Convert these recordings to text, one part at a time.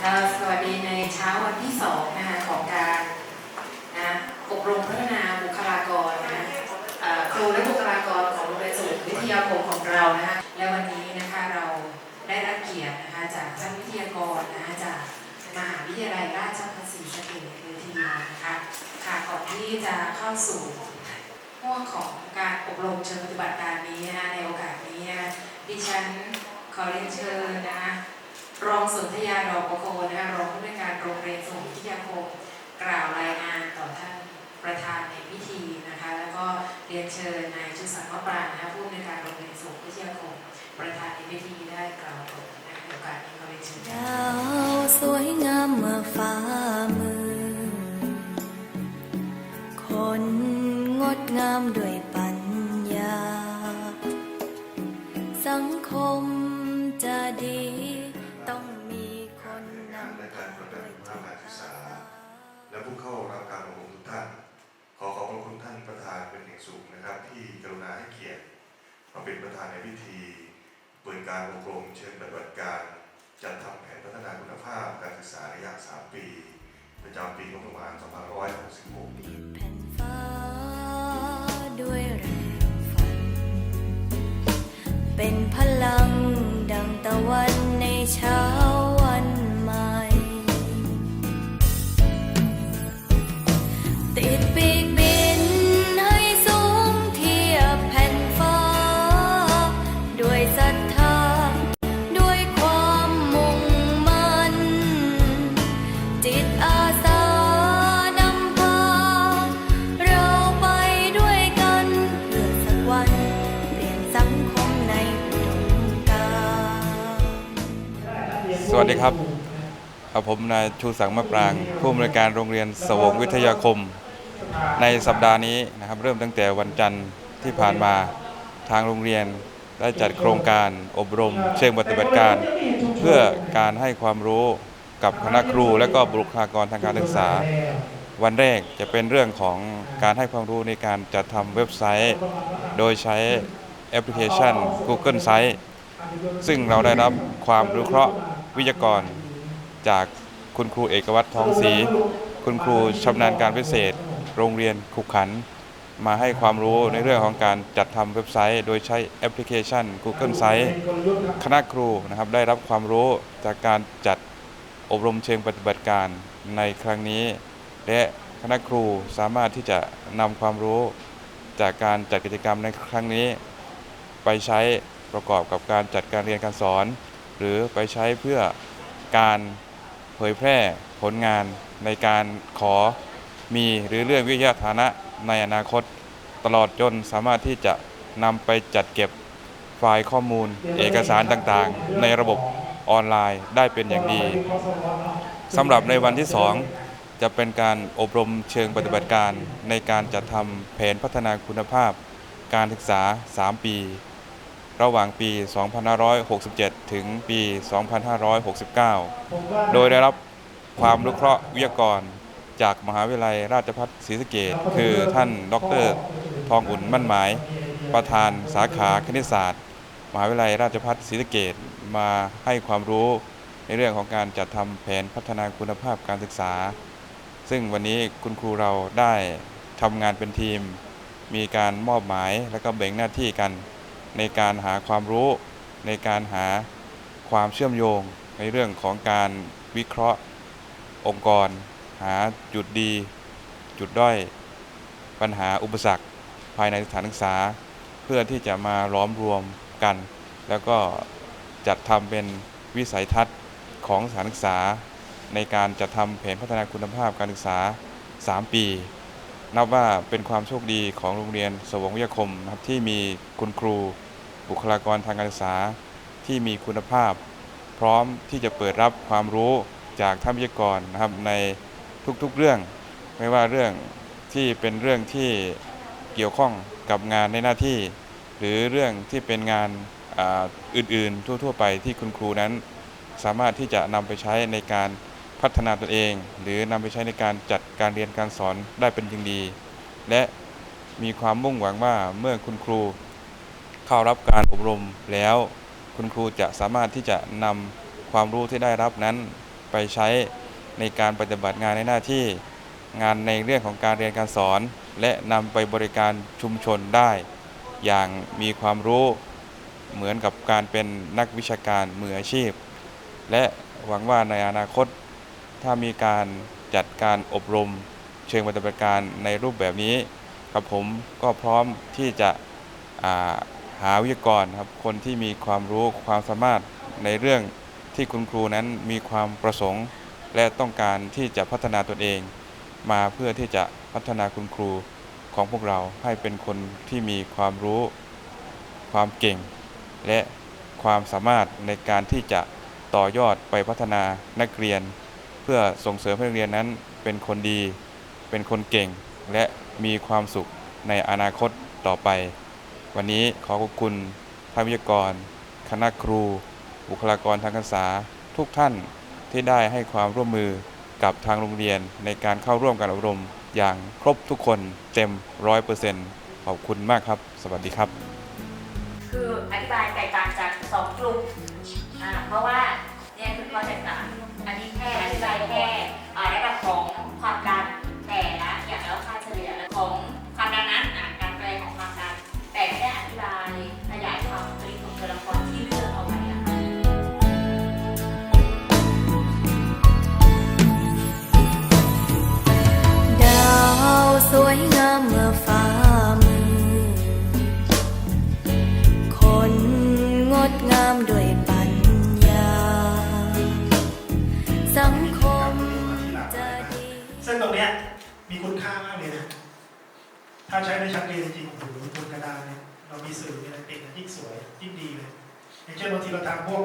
สวัสดีในเช้าวันที่สองนะคะของการนะอบรมพัฒนาบุคลากรนะครูและบุคลากรของโรงเรียนสมุทรวิทยาคมของเรานะคะและวันนี้นะคะเราได้รับเกียรตินะคะจากท่านวิทยากรนะคะจากมหาวิทยาลัยราชภัฏศรีสะเกษวิทยานะคะค่ะก่อนที่จะเข้าสู่หัวของการอบรมเชิงปฏิบัติการนี้นะคะในโอกาสนี้ดิฉันขอเรียนเชิญนะคะ รองสนธยาดอกประโคนนะคะรองผู้ในการโรงเรียนสมุทรวิทยาคมกล่าวรายงานต่อท่านประธานในพิธีนะคะ แล้วก็เรียนเชิญนายชุสังมะปรานะคะผู้ในการโรงเรียนสมุทรวิทยาคม ประธานในพิธีได้กล่าวผลนะคะในโอกาสนี้ขอเรียนเชิญดาวสวยงามเมื่อฟ้ามืดคนงดงามด้วยปัญญา สังคมจะดี ผู้เข้ารับการอบรมทุกท่าน ขอขอบพระคุณท่านประธานเป็นอย่างสูงนะครับ ที่กรุณาให้เกียรติมาเป็นประธานในพิธีเปิดการอบรมเชิญปฏิบัติการจัดทำแผนพัฒนาคุณภาพการศึกษาระยะ 3 ปี ประจำปีงบประมาณ 2566ด้วยแรงฝัน เป็นพลังดังตะวันในเช้า ดีครับครับผมนายชูสังมะปราง ผู้อำนวยการโรงเรียนสวงวิทยาคม ในสัปดาห์นี้นะครับเริ่มตั้งแต่วันจันทร์ที่ผ่านมาทางโรงเรียนได้จัดโครงการอบรม เชิงปฏิบัติการ เพื่อการให้ความรู้กับคณะครู และก็บุคลากรทางการศึกษา วันแรกจะเป็นเรื่องของการให้ความรู้ในการจัดทำเว็บไซต์ โดยใช้แอปพลิเคชัน Google Site ซึ่งเราได้รับความรู้เคราะห์ วิทยากร จากคุณครูเอกวัตรทองศรีคุณครูชำนาญการพิเศษ โรงเรียนขุขัน มาให้ความรู้ในเรื่องของการจัดทำเว็บไซต์ โดยใช้แอปพลิเคชัน Google Site คณะครูนะครับได้รับความรู้จากการจัดอบรมเชิงปฏิบัติการในครั้งนี้ และคณะครูสามารถที่จะนำความรู้จากการจัดกิจกรรมในครั้งนี้ ไปใช้ประกอบกับการจัดการเรียนการสอน หรือไปใช้เพื่อการเผยแพร่ผลงานในการขอมีหรือเรื่องวิทยาฐานะในอนาคตตลอดจนสามารถที่จะนำไปจัดเก็บไฟล์ข้อมูล เอกสารต่างๆ ในระบบออนไลน์ได้เป็นอย่างดีสำหรับในวันที่ 2 จะเป็นการอบรมเชิงปฏิบัติการในการจัดทำแผนพัฒนาคุณภาพ การศึกษา 3 ปี ระหว่างปี 2567 ถึงปี 2569 โดยได้รับความรู้เคราะห์วิทยากร จากมหาวิทยาลัยราชภัฏศรีสะเกษคือท่านดรทองอุ่นมั่นหมาย ประธานสาขาคณิตศาสตร์ มหาวิทยาลัยราชภัฏศรีสะเกษมาให้ความรู้ในเรื่องของการจัดทำแผนพัฒนาคุณภาพการศึกษา ซึ่งวันนี้คุณครูเราได้ทำงานเป็นทีม มีการมอบหมายและก็แบ่งหน้าที่กัน ในการหาความรู้ในการหาความเชื่อมโยงในเรื่องของการวิเคราะห์องค์กร หาจุดดี จุดด้อย ปัญหาอุปสรรค ภายในสถานศึกษา เพื่อที่จะมาล้อมรวมกัน แล้วก็จัดทำเป็นวิสัยทัศน์ของสถานศึกษา ในการจัดทำแผนพัฒนาคุณภาพการศึกษา 3 ปี นับว่าเป็นความโชคดีของโรงเรียนสวงวิทยาคมนะครับที่มีคุณครู บุคลากรทางการศึกษา ที่มีคุณภาพ พร้อมที่จะเปิดรับความรู้จากท่านวิทยากรนะครับในทุกๆเรื่อง ไม่ว่าเรื่องที่เป็นเรื่องที่เกี่ยวข้องกับงานในหน้าที่ หรือเรื่องที่เป็นงานอ,อื่นๆ ทั่วๆ ไปที่คุณครูนั้น สามารถที่จะนำไปใช้ในการ พัฒนาตนเอง หรือนำไปใช้ในการจัดการเรียนการสอนได้เป็นอย่างดี และมีความมุ่งหวังว่าเมื่อคุณครูเข้ารับการอบรมแล้ว คุณครูจะสามารถที่จะนำความรู้ที่ได้รับนั้น ไปใช้ในการปฏิบัติงานในหน้าที่ งานในเรื่องของการเรียนการสอน และนำไปบริการชุมชนได้ อย่างมีความรู้เหมือนกับการเป็นนักวิชาการมืออาชีพ และหวังว่าในอนาคต ถ้ามีการจัดการอบรมเชิงปฏิบัติการในรูปแบบนี้ครับผมก็พร้อมที่จะาหาวิทยากรครับคนที่มีความรู้ความสามารถในเรื่องที่คุณครูนั้นมีความประสงค์ และต้องการที่จะพัฒนาตนเอง มาเพื่อที่จะพัฒนาคุณครูของพวกเราให้เป็นคนที่มีความรู้ ความเก่ง และความสามารถในการที่จะต่อยอดไปพัฒนานักเรียน พื่อส่งเสริมให้นักเรียนนั้นเป็นคนดี เป็นคนเก่ง และมีความสุขในอนาคตต่อไป วันนี้ขอขอบคุณท่านวิทยากร คณะครู บุคลากรทางการศึกษาทุกท่านที่ได้ให้ความร่วมมือกับทางโรงเรียนในการเข้าร่วมการอบรมอย่างครบทุกคนเต็มร้อยเปอร์เซ็นต์ขอบคุณมากครับ สวัสดีครับ คืออธิบายแตกต่างจากสองกลุ่มเพราะว่าเนี่ยคือข้อแตกต่าง แค่อธิบาแค่อ่าระดับของความดัน ซึ่งตรงเนี้ยมีคุณค่ามากเลยนะ ถ้าใช้ในชั้นเรียนจริงๆโอ้โหบนกระดานเนี่ยเรามีสื่อมีอะไรติดนะยิ่งสวยยิ่งดีเลยอย่างเช่นบางทีเราทำพวก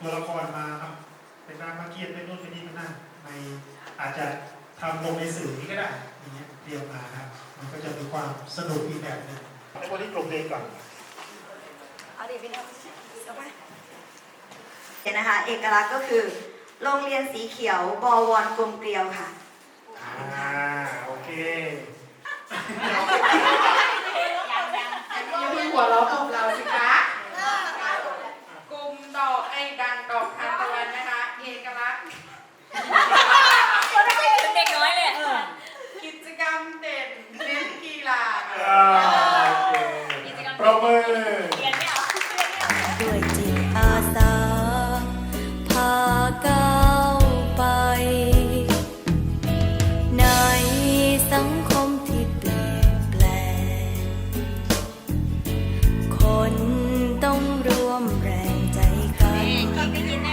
ตัวละครมาครับเป็นนางมาเกียรติเป็นนู่นเป็นนี่เป็นนั่นในอาจจะทำลงในสื่อนี้ก็ได้อย่างเงี้ยเรียงมาครับมันก็จะมีความสนุกอีกแบบหนึงในวันนี้กลุ่มเรียนก่อนเห็นนะคะ เอกลักษณ์ก็คือ โรงเรียนสีเขียว บวรกลมเกลียวค่ะ อ่าโอเค อย่าเพิ่งหัวเราะตบเราสิคะกลุ่มดอกไอ้ดังดอกทานตะวันนะคะเอกลักษณ์คนไทยเด็กน้อยเลยกิจกรรมเด่นเน้นกีฬาโอเคปรบมือ Gracias.